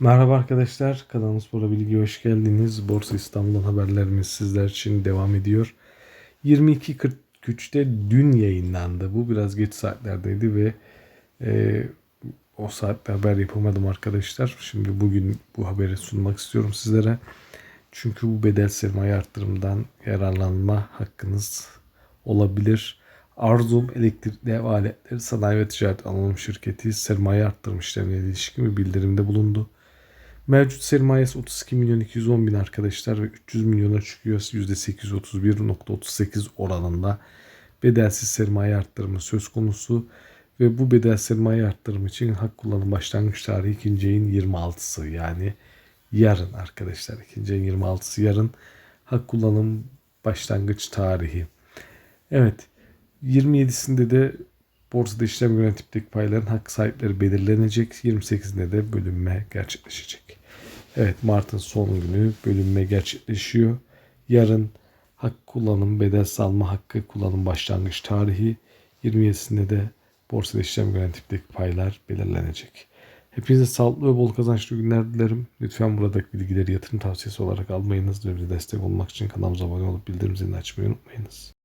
Merhaba arkadaşlar, kanalımız Bora Bilgi hoş geldiniz. Borsa İstanbul'dan haberlerimiz sizler için devam ediyor. 22.43'te dün yayınlandı. Bu biraz geç saatlerdeydi ve e, o saatte haber yapamadım arkadaşlar. Şimdi bugün bu haberi sunmak istiyorum sizlere. Çünkü bu bedel sermaye arttırımından yararlanma hakkınız olabilir. Arzum Elektrikli Ev Aletleri Sanayi ve Ticaret Anonim Şirketi sermaye arttırım işlemine ilişkin bir bildirimde bulundu. Mevcut sermayesi 32 milyon 210 bin arkadaşlar ve 300 milyona çıkıyor. %831.38 oranında bedelsiz sermaye arttırımı söz konusu. Ve bu bedel sermaye arttırımı için hak kullanım başlangıç tarihi 2. ayın 26'sı yani yarın arkadaşlar. 2. ayın 26'sı yarın hak kullanım başlangıç tarihi. Evet 27'sinde de borsada işlem gören tipteki payların hak sahipleri belirlenecek. 28'inde de bölünme gerçekleşecek. Evet Mart'ın son günü bölünme gerçekleşiyor. Yarın hak kullanım bedel salma hakkı kullanım başlangıç tarihi 27'sinde de borsada işlem gören tipteki paylar belirlenecek. Hepinize sağlıklı ve bol kazançlı günler dilerim. Lütfen buradaki bilgileri yatırım tavsiyesi olarak almayınız ve bir destek olmak için kanalımıza abone olup bildirim zilini açmayı unutmayınız.